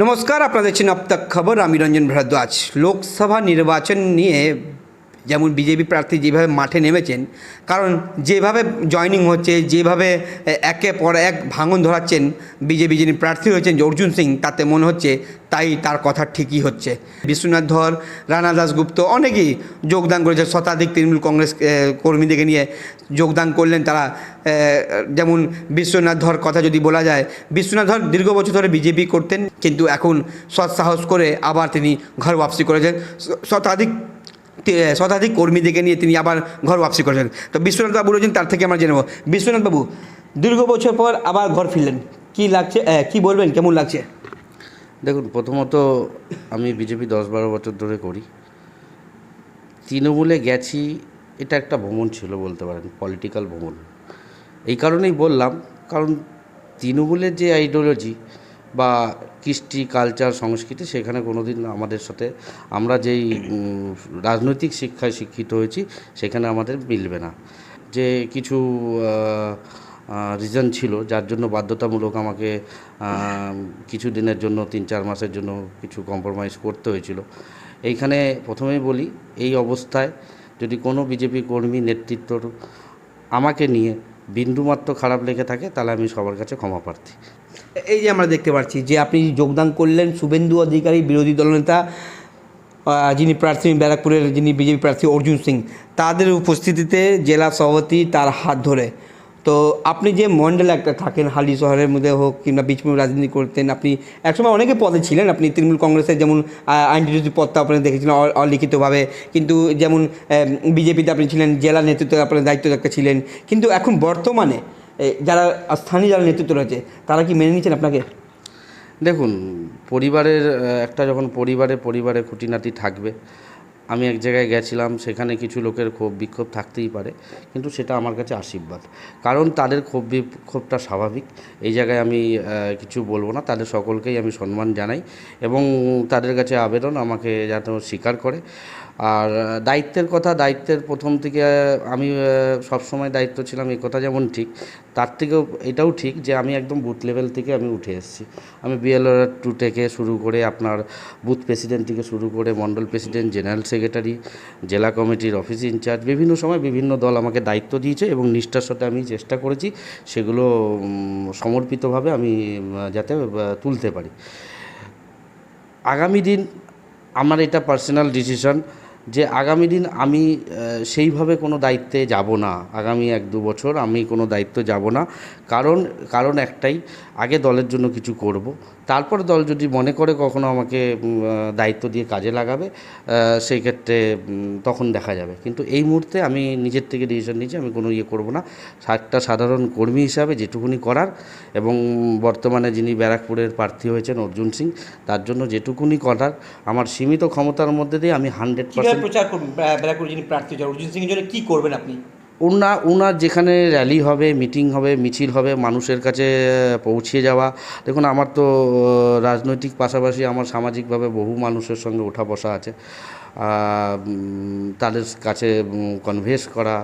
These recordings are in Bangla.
নমস্কার আপনাদের দেখছেন আপ্তাক খবর আমি রঞ্জন ভরদ্বাজ লোকসভা নির্বাচন নিয়ে যেমন বিজেপি প্রার্থী যেভাবে মাঠে নেমেছেন, কারণ যেভাবে জয়নিং হচ্ছে, যেভাবে একে পর এক ভাঙন ধরাচ্ছেন, বিজেপি যিনি প্রার্থী হয়েছেন অর্জুন সিং, তাতে মনে হচ্ছে তাই তার কথা ঠিকই হচ্ছে। বিশ্বনাথ ধর, রানা দাসগুপ্ত অনেকেই যোগদান করেছে শতাধিক তৃণমূল কংগ্রেস কর্মীদেরকে নিয়ে যোগদান করলেন তারা। যেমন বিশ্বনাথ ধর কথা যদি বলা যায়, বিশ্বনাথ ধর দীর্ঘ বছর ধরে বিজেপি করতেন, কিন্তু এখন সৎসাহস করে আবার তিনি ঘর ওয়াপসি করেছেন। শতাধিক শতাধিক কর্মীদেরকে নিয়ে তিনি আবার ঘর ওয়াপসি করেছেন তো বিশ্বনাথ বাবু রয়েছেন তার থেকে আমরা জেনে নেব। বিশ্বনাথ বাবু, দীর্ঘ বছর পর আবার ঘর ফিরলেন। কি লাগছে কি বলবেন, কেমন লাগছে? দেখুন, প্রথমত আমি বিজেপি দশ বারো বছর ধরে করি। তৃণমূলে গেছি, এটা একটা ভ্রমণ ছিল বলতে পারেন পলিটিক্যাল ভ্রমণ এই কারণেই বললাম, কারণ তৃণমূলের যে আইডিওলজি বা কৃষ্টি কালচার সংস্কৃতি সেখানে কোনো দিন আমাদের সাথে, আমরা যেই রাজনৈতিক শিক্ষায় শিক্ষিত হয়েছি, সেখানে আমাদের মিলবে না। যে কিছু রিজন ছিল, যার জন্য বাধ্যতামূলক আমাকে কিছু দিনের জন্য, তিন চার মাসের জন্য কিছু কম্প্রোমাইজ করতে হয়েছিল। এইখানে প্রথমেই বলি, এই অবস্থায় যদি কোনো বিজেপি কর্মী নেতৃত্বর, আমাকে নিয়ে বিন্দুমাত্র খারাপ লেগে থাকে, তাহলে আমি সবার কাছে ক্ষমা প্রার্থী। এই যে আমরা দেখতে পাচ্ছি যে আপনি যোগদান করলেন শুভেন্দু অধিকারী বিরোধী দলনেতা যিনি প্রার্থী ব্যারাকপুরের যিনি বিজেপি প্রার্থী অর্জুন সিং তাদের উপস্থিতিতে জেলা সভাপতি তার হাত ধরে। তো আপনি যে মন্ডলে একটা থাকেন হালি শহরের মধ্যে হোক কিংবা বীজপুর রাজনীতি করতেন আপনি একসময় অনেকে পদে ছিলেন। আপনি তৃণমূল কংগ্রেসের যেমন আহ, আইন বিরোধী পদটা আপনি দেখেছিলেন অলিখিতভাবে কিন্তু যেমন বিজেপিতে আপনি ছিলেন জেলা নেতৃত্বে আপনার দায়িত্ব একটা ছিলেন। কিন্তু এখন বর্তমানে যারা স্থানীয় যারা নেতৃত্ব রয়েছে, তারা কি মেনে নিচ্ছেন আপনাকে? দেখুন, পরিবারের একটা যখন পরিবারে পরিবারে খুঁটিনাটি থাকবে, আমি এক জায়গায় গেছিলাম, সেখানে কিছু লোকের ক্ষোভ, বিক্ষোভ থাকতেই পারে, কিন্তু সেটা আমার কাছে আশীর্বাদ। কারণ তাদের ক্ষোভ, বিক্ষোভটা স্বাভাবিক, এই জায়গায় আমি কিছু বলব না, তাদের সকলকেই আমি সম্মান জানাই এবং তাদের কাছে আবেদন, আমাকে যাতে স্বীকার করে। আর দায়িত্বের কথা, দায়িত্বের প্রথম থেকে আমি সবসময় দায়িত্ব ছিলাম এই কথা যেমন ঠিক, তার থেকেও এটাও ঠিক যে আমি একদম বুথ লেভেল থেকে আমি উঠে এসেছি। আমি বিএলআর টু থেকে শুরু করে আপনার বুথ প্রেসিডেন্ট থেকে শুরু করে মণ্ডল প্রেসিডেন্ট, জেনারেল সেক্রেটারি, জেলা কমিটির অফিস ইনচার্জ, বিভিন্ন সময় বিভিন্ন দল আমাকে দায়িত্ব দিয়েছে এবং নিষ্ঠার সাথে আমি চেষ্টা করেছি সেগুলো সমর্পিতভাবে আমি যাতে তুলতে পারি। আগামী দিন আমার এটা পার্সোনাল ডিসিশন যে আগামী দিন আমি সেইভাবে কোনো দায়িত্বে যাব না। আগামী এক দু বছর আমি কোনো দায়িত্ব যাব না। কারণ কারণ একটাই, আগে দলের জন্য কিছু করব। তারপর দল যদি মনে করে কখনো আমাকে দায়িত্ব দিয়ে কাজে লাগাবে সেই ক্ষেত্রে তখন দেখা যাবে। কিন্তু এই মুহূর্তে আমি নিজের থেকে ডিসিশন নিয়েছি আমি কোনো ইয়ে করব না। একটা সাধারণ কর্মী হিসাবে যেটুকুনি করার এবং বর্তমানে যিনি ব্যারাকপুরের প্রার্থী হয়েছেন অর্জুন সিং তার জন্য যেটুকুনি করার আমার সীমিত ক্ষমতার মধ্যে দিয়ে আমি হান্ড্রেড পার্সেন্ট প্রচার করবেন? ব্যারাকপুর যিনি প্রার্থী অর্জুন সিংয়ের জন্য কী করবেন আপনি? উনা ওনার যেখানে র্যালি হবে মিটিং হবে, মিছিল হবে, মানুষের কাছে পৌঁছে যাওয়া। দেখুন, আমার তো রাজনৈতিক পাশাপাশি আমার সামাজিকভাবে বহু মানুষের সঙ্গে ওঠা বসা আছে। তাদের কাছে কনভেস করা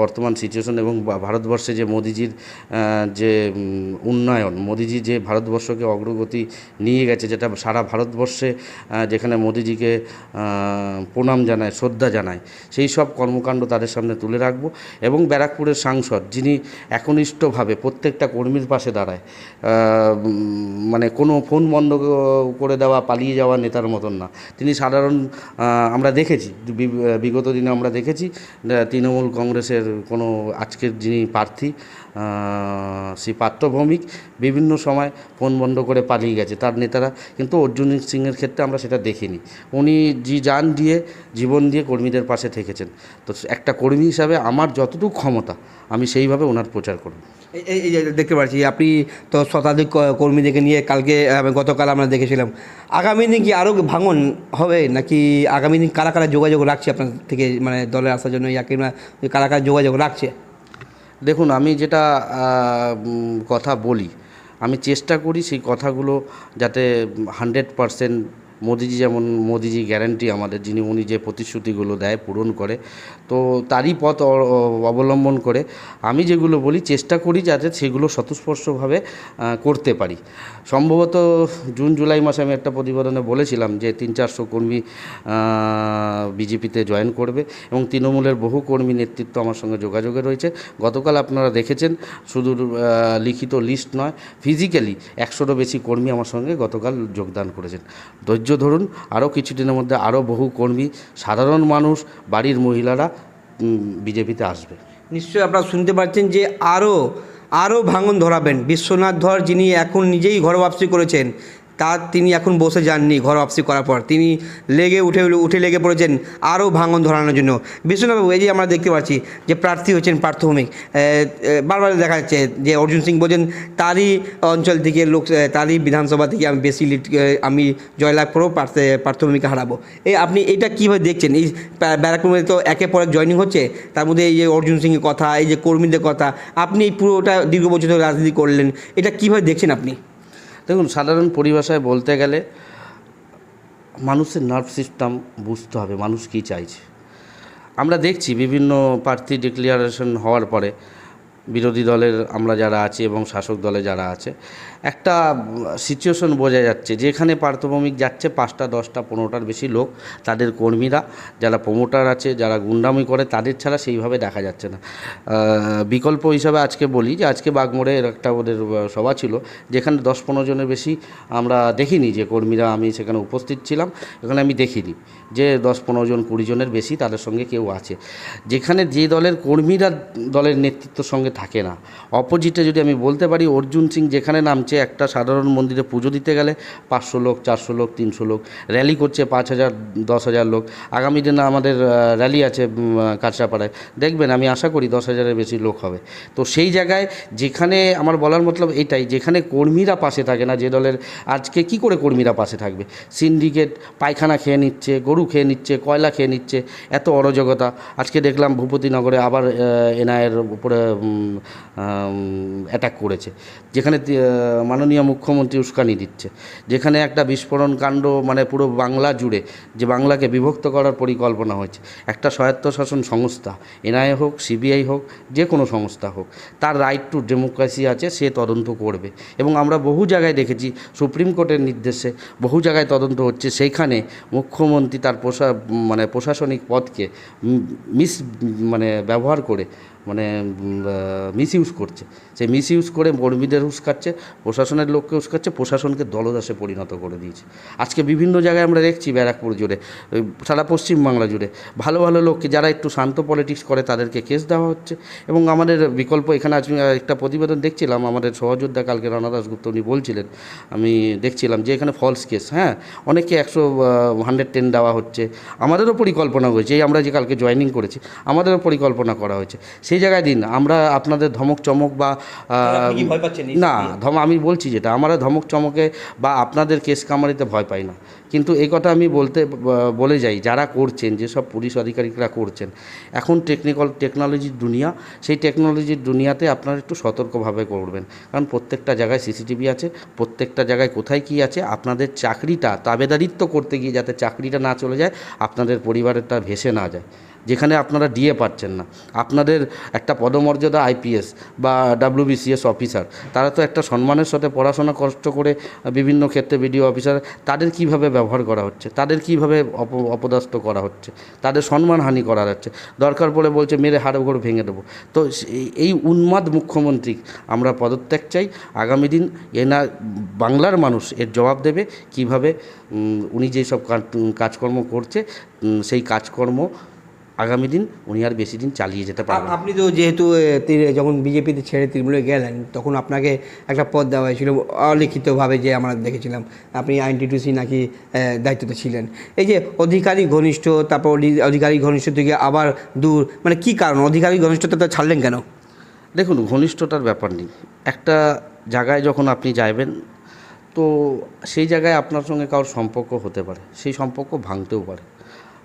বর্তমান সিচুয়েশন এবং ভারতবর্ষে যে মোদিজির যে উন্নয়ন, মোদিজি যে ভারতবর্ষকে অগ্রগতি নিয়ে গেছে, যেটা সারা ভারতবর্ষে যেখানে মোদিজিকে প্রণাম জানায়, শ্রদ্ধা জানায়, সেই সব কর্মকাণ্ড তাদের সামনে তুলে রাখব এবং ব্যারাকপুরের সাংসদ, যিনি একনিষ্ঠভাবে প্রত্যেকটা কর্মীর পাশে দাঁড়ায় মানে কোনো ফোন বন্ধ করে দেওয়া, পালিয়ে যাওয়া নেতার মতন না, তিনি সাধারণ আমরা দেখেছি বিগত দিনে আমরা দেখেছি তৃণমূল কংগ্রেসের কোনো আজকের যিনি প্রার্থী শ্রী পাত্রভৌমিক বিভিন্ন সময় ফোন বন্ধ করে পালিয়ে গেছে। তার নেতারা কিন্তু অর্জুন সিংয়ের ক্ষেত্রে আমরা সেটা দেখিনি। উনি জি যান দিয়ে, জীবন দিয়ে কর্মীদের পাশে থেকেছেন। তো একটা কর্মী হিসাবে আমার যতটুকু ক্ষমতা, আমি সেইভাবে ওনার প্রচার করব। এই- দেখতে পাচ্ছি, আপনি তো শতাধিক কর্মীদেরকে নিয়ে কালকে গতকাল আমরা দেখেছিলাম। আগামী দিন কি আরও ভাঙন হবে? নাকি আগামী দিন কারা কারা যোগাযোগ রাখছে আপনার থেকে? মানে দলে আসার জন্য কারা কারা যোগাযোগ রাখছে? দেখুন আমি যেটা কথা বলি আমি চেষ্টা করি সেই কথাগুলো যাতে হান্ড্রেড পারসেন্ট মোদিজি যেমন, মোদিজি গ্যারান্টি আমাদের, যিনি উনি যে প্রতিশ্রুতিগুলো দেয়, পূরণ করে, তো তারই পথ অবলম্বন করে আমি যেগুলো বলি, চেষ্টা করি যাতে সেগুলো স্বতঃস্পর্শভাবে করতে পারি। সম্ভবত জুন, জুলাই মাসে আমি একটা প্রতিবেদনে বলেছিলাম যে তিন, চারশো কর্মী বিজেপিতে জয়েন করবে এবং তৃণমূলের বহু কর্মী নেতৃত্ব আমার সঙ্গে যোগাযোগে রয়েছে। গতকাল আপনারা দেখেছেন, শুধু লিখিত লিস্ট নয় ফিজিক্যালি একশোরও বেশি কর্মী আমার সঙ্গে গতকাল যোগদান করেছেন। ধৈর্য ধরুন, আরও কিছুদিনের মধ্যে আরও বহু কর্মী, সাধারণ মানুষ, বাড়ির মহিলারা বিজেপিতে আসবে। নিশ্চয়ই আপনারা শুনতে পাচ্ছেন যে আরও আরও ভাঙন ধরাবেন। বিশ্বনাথ ধর যিনি এখন নিজেই ঘর করেছেন তার তিনি এখন বসে যাননি ঘর বাপসি করার পর। তিনি লেগে উঠে উঠে লেগে পড়েছেন আরও ভাঙন ধরানোর জন্য। বিশ্বনাথবাবু এই যে আমরা দেখতে পাচ্ছি যে প্রার্থী হচ্ছেন এ, বারবার দেখা যাচ্ছে যে অর্জুন সিং বলছেন তারই অঞ্চল থেকে লোক তারই বিধানসভা থেকে আমি বেশি লিড আমি জয়লাভ করব পার্থ পার্থভূমিকে হারাবো। এই আপনি এটা কীভাবে দেখছেন? এই ব্যারা- ব্যারাকপুরে তো একে পর জয়নিং হচ্ছে তার মধ্যে এই যে অর্জুন সিংয়ের কথা এই যে কর্মীদের কথা আপনি পুরোটা দীর্ঘ বছর ধরে রাজনীতি করলেন এটা কীভাবে দেখছেন আপনি? দেখুন, সাধারণ পরিভাষায় বলতে গেলে মানুষের নার্ভ সিস্টেম বুঝতে হবে, মানুষ কী চাইছে। আমরা দেখছি বিভিন্ন প্রার্থী ডিক্লিয়ারেশন হওয়ার পরে বিরোধী দলের আমরা যারা আছি এবং শাসক দলে যারা আছে একটা সিচুয়েশন বোঝা যাচ্ছে, যেখানে পার্থভৌমিক যাচ্ছে পাঁচটা, দশটা, পনেরোটার বেশি লোক, তাদের কর্মীরা, যারা প্রমোটার আছে, যারা গুন্ডামি করে, তাদের ছাড়া সেইভাবে দেখা যাচ্ছে না। বিকল্প হিসাবে আজকে বলি যে, আজকে বাগমোড়ের একটা ওদের সভা ছিল, যেখানে দশ পনেরো জনের বেশি আমরা দেখিনি যে কর্মীরা আমি সেখানে উপস্থিত ছিলাম এখানে আমি দেখিনি যে দশ পনেরো জন, কুড়ি জনের বেশি তাদের সঙ্গে কেউ আছে। যেখানে যে দলের কর্মীরা দলের নেতৃত্বের সঙ্গে থাকে না অপোজিটে যদি আমি বলতে পারি, অর্জুন সিং যেখানে নামছে একটা সাধারণ মন্দিরে পুজো দিতে গেলে পাঁচশো লোক, চারশো লোক, তিনশো লোক। র্যালি করছে পাঁচ হাজার, দশ হাজার লোক। আগামী দিনে আমাদের র্যালি আছে কাঁচরাপাড়ায়। দেখবেন, আমি আশা করি দশ হাজারের বেশি লোক হবে। তো সেই জায়গায় যেখানে আমার বলার মতলব এটাই, যেখানে কর্মীরা পাশে থাকে না, যে দলের আজকে কি করে কর্মীরা পাশে থাকবে? সিন্ডিকেট পায়খানা খেয়ে নিচ্ছে, গরু খেয়ে নিচ্ছে, কয়লা খেয়ে নিচ্ছে, এত অরাজকতা। আজকে দেখলাম ভূপতিনগরে আবার এনআইয়ের উপরে অ্যাটাক করেছে। যেখানে মাননীয় মুখ্যমন্ত্রী উস্কানি দিচ্ছে। যেখানে একটা বিস্ফোরণ কাণ্ড মানে পুরো বাংলা জুড়ে যে বাংলাকে বিভক্ত করার পরিকল্পনা হয়েছে। একটা স্বায়ত্তশাসন সংস্থা এনআইএ হোক, সিবিআই হোক, যে কোনো সংস্থা হোক, তার রাইট টু ডেমোক্রেসি আছে, সে তদন্ত করবে। এবং আমরা বহু জায়গায় দেখেছি, সুপ্রিম কোর্টের নির্দেশে বহু জায়গায় তদন্ত হচ্ছে। সেইখানে মুখ্যমন্ত্রী তার প্রশা মানে প্রশাসনিক পদকে মিস মানে ব্যবহার করে মানে মিস ইউজ করছে। সেই মিস ইউজ করে কর্মীদের উস্কাচ্ছে প্রশাসনের লোককে উস্কাচ্ছে প্রশাসনকে দলদাসে পরিণত করে দিয়েছে। আজকে বিভিন্ন জায়গায় আমরা দেখছি ব্যারাকপুর জুড়ে সারা পশ্চিমবাংলা জুড়ে। ভালো ভালো লোককে যারা একটু শান্ত পলিটিক্স করে তাদেরকে কেস দেওয়া হচ্ছে। এবং আমাদের বিকল্প এখানে আজ একটা প্রতিবেদন দেখছিলাম আমাদের সহযোদ্ধা কালকে রানা দাসগুপ্ত উনি বলছিলেন আমি দেখছিলাম যে এখানে ফলস কেস হ্যাঁ? অনেককে একশো হান্ড্রেড টেন দেওয়া হচ্ছে। আমাদেরও পরিকল্পনা হয়েছে এই আমরা যে কালকে জয়েনিং করেছি আমাদেরও পরিকল্পনা করা হয়েছে। সেই জায়গায় দিন আমরা আপনাদের ধমক চমক বা না ধম আমি বলছি যেটা, আমরা ধমক চমকে বা আপনাদের কেস কামারিতে ভয় পাই না। কিন্তু এই কথা আমি বলতে বলে যাই, যারা করছেন, যেসব পুলিশ আধিকারিকরা করছেন, এখন টেকনিক্যাল টেকনোলজির দুনিয়া, সেই টেকনোলজির দুনিয়াতে আপনারা একটু সতর্কভাবে করবেন। কারণ প্রত্যেকটা জায়গায় সিসিটিভি আছে, প্রত্যেকটা জায়গায় কোথায় কী আছে, আপনাদের চাকরিটা, তাবেদারিত্ব করতে গিয়ে যাতে চাকরিটা না চলে যায়, আপনাদের পরিবারেরটা ভেসে না যায়। যেখানে আপনারা ডিএ পাচ্ছেন না। আপনাদের একটা পদমর্যাদা আইপিএস বা ডাব্লিউবিসিএস অফিসার তারা তো একটা সম্মানের সাথে পড়াশোনা কষ্ট করে বিভিন্ন ক্ষেত্রে বিডিও অফিসার তাদের কীভাবে ব্যবহার করা হচ্ছে? তাদের কীভাবে অপ অপদস্থ করা হচ্ছে? তাদের সম্মানহানি করা যাচ্ছে? দরকার পড়ে বলছে, মেরে হাড় ঘর ভেঙে দেবো। তো এই- উন্মাদ মুখ্যমন্ত্রী আমরা পদত্যাগ চাই। আগামী দিন এনা বাংলার মানুষ এর জবাব দেবে কীভাবে উনি যেসব কাজ- কাজকর্ম করছে সেই কাজকর্ম আগামী দিন উনি আর বেশি দিন চালিয়ে যেতে পারবেন আপনি তো যেহেতু যখন বিজেপিতে ছেড়ে তৃণমূলে গেলেন তখন আপনাকে একটা পদ দেওয়া হয়েছিল অলিখিতভাবে যে আমরা দেখেছিলাম আপনি আইনটিটিউসি নাকি দায়িত্বতে ছিলেন। এই যে অধিকারী ঘনিষ্ঠ তারপর অধি- অধিকারী ঘনিষ্ঠ থেকে আবার দূর মানে কি কারণ? অধিকারী ঘনিষ্ঠতা ছাড়লেন কেন? দেখুন ঘনিষ্ঠতার ব্যাপার নেই। একটা জায়গায় যখন আপনি যাইবেন তো সেই জায়গায় আপনার সঙ্গে কারোর সম্পর্ক হতে পারে সেই সম্পর্ক ভাঙতেও পারে।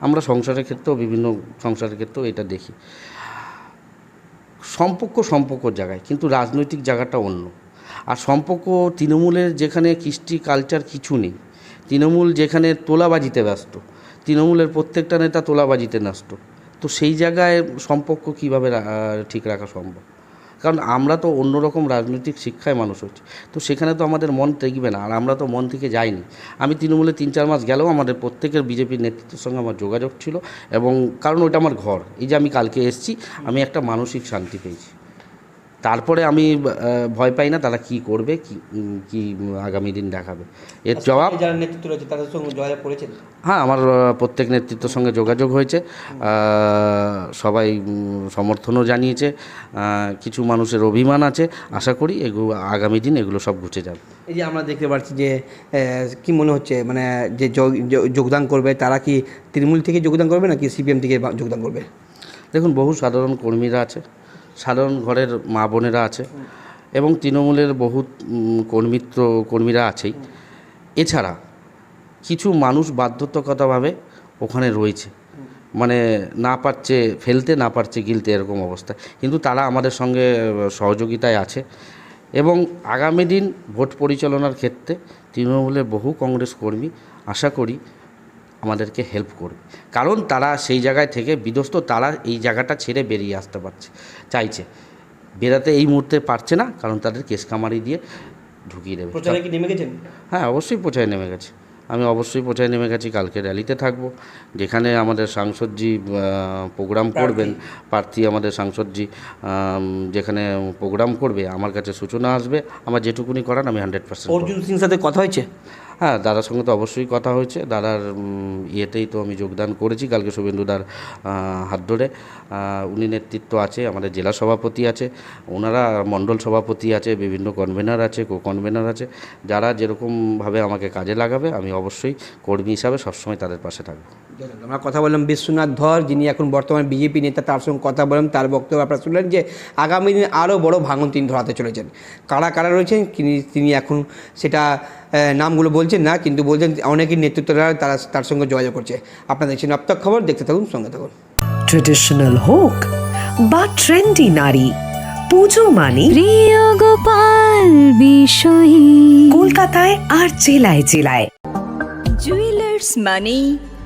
আমরা সংসারের ক্ষেত্রেও, বিভিন্ন সংসারের ক্ষেত্রেও এটা দেখি। সম্পর্ক সম্পর্কর জায়গায়, কিন্তু রাজনৈতিক জায়গাটা অন্য। আর সম্পর্ক তৃণমূলের যেখানে কৃষ্টি কালচার কিছু নেই, তৃণমূল যেখানে তোলাবাজিতে ব্যস্ত, তৃণমূলের প্রত্যেকটা নেতা তোলাবাজিতে ব্যস্ত তো সেই জায়গায় সম্পর্ক কীভাবে ঠিক রাখা সম্ভব? কারণ আমরা তো অন্যরকম রাজনৈতিক শিক্ষায় মানুষ হচ্ছি। তো সেখানে তো আমাদের মন টেকবে না, আর আমরা তো মন থেকে যাইনি। আমি তৃণমূলে তিন চার মাস গেলেও আমাদের প্রত্যেকের বিজেপির নেতৃত্বের সঙ্গে আমার যোগাযোগ ছিল এবং কারণ ওইটা আমার ঘর। এই যে আমি কালকে এসেছি, আমি একটা মানসিক শান্তি পেয়েছি। তারপরে আমি ভয় পাই না তারা কি করবে কি আগামী দিন দেখাবে। এর জবাব যারা নেতৃত্ব রয়েছে তাদের সঙ্গে যোগাযোগ করেছেন? হ্যাঁ আমার প্রত্যেক নেতৃত্বের সঙ্গে যোগাযোগ হয়েছে। সবাই সমর্থনও জানিয়েছে। কিছু মানুষের অভিমান আছে। আশা করি এগুলো আগামী দিন এগুলো সব ঘুচে যাবে। এই যে আমরা দেখতে পাচ্ছি যে কি মনে হচ্ছে? মানে যে যোগ- যোগ- যোগদান করবে তারা কি তৃণমূল থেকে যোগদান করবে নাকি সিপিএম থেকে যোগদান করবে? দেখুন বহু সাধারণ কর্মীরা আছে। সাধারণ ঘরের মা বোনেরা আছে এবং তৃণমূলের বহু কর্মিত্র কর্মীরা আছেই। এছাড়া কিছু মানুষ বাধ্যতাগতভাবে ওখানে রয়েছে। মানে না পারছে, ফেলতে না পারছে গিলতে এরকম অবস্থা। কিন্তু তারা আমাদের সঙ্গে সহযোগিতায় আছে। এবং আগামী দিন ভোট পরিচালনার ক্ষেত্রে তৃণমূলের বহু কংগ্রেস কর্মী, আশা করি আমাদেরকে হেল্প করবে। কারণ তারা সেই জায়গায় থেকে বিধ্বস্ত তারা এই জায়গাটা ছেড়ে বেরিয়ে আসতে পারছে চাইছে। বেরাতে এই মুহূর্তে পারছে না কারণ তাদের কেস কামারি দিয়ে ঢুকিয়ে দেবে। প্রচারে কি নেমে গেছেন? হ্যাঁ অবশ্যই প্রচারে নেমে গেছে। আমি অবশ্যই প্রচারে নেমে গেছি কালকে র্যালিতে থাকব যেখানে আমাদের সাংসদজি প্রোগ্রাম করবেন প্রার্থী আমাদের সাংসদজি যেখানে প্রোগ্রাম করবে আমার কাছে সূচনা আসবে আমার যেটুকুনি করার আমি হান্ড্রেড পার্সেন্ট অর্জুন সিং সাথে কথা হয়েছে? হ্যাঁ দাদার সঙ্গে তো অবশ্যই কথা হয়েছে। দাদার ইয়েতেই তো আমি যোগদান করেছি কালকে শুভেন্দুদার হাত ধরে। উনি নেতৃত্ব আছে, আমাদের জেলা সভাপতি আছে, ওনারা মণ্ডল সভাপতি আছে, বিভিন্ন কনভেনার আছে কো কনভেনার আছে। যারা যেরকমভাবে আমাকে কাজে লাগাবে, আমি অবশ্যই কর্মী হিসাবে সবসময় তাদের পাশে থাকব। আমরা কথা বললাম বিশ্বনাথ ধর যিনি এখন বর্তমান বিজেপি নেতা তার সঙ্গে কথা বললাম তার বক্তব্য আপনারা শুনলেন যে আগামী দিনে আরও বড় ভাঙন তিনি ধরাতে চলেছেন। কারা কারা রয়েছেন? তিনি তিনি এখন সেটা নামগুলো বলছেন না কিন্তু বলছেন অনেকেই নেতৃত্বরা তারা তার সঙ্গে যোগাযোগ করছে। আপনারা দেখছেন আপ্তাক খবর দেখতে থাকুন সঙ্গে থাকুন। ট্রেডিশনাল হোক বা ট্রেন্ডি নারী পুজো মানে প্রিয় গোপাল বিষয়ী। কলকাতায় আর জেলায় জেলায়। জুয়েলার্স মানে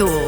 পড়ে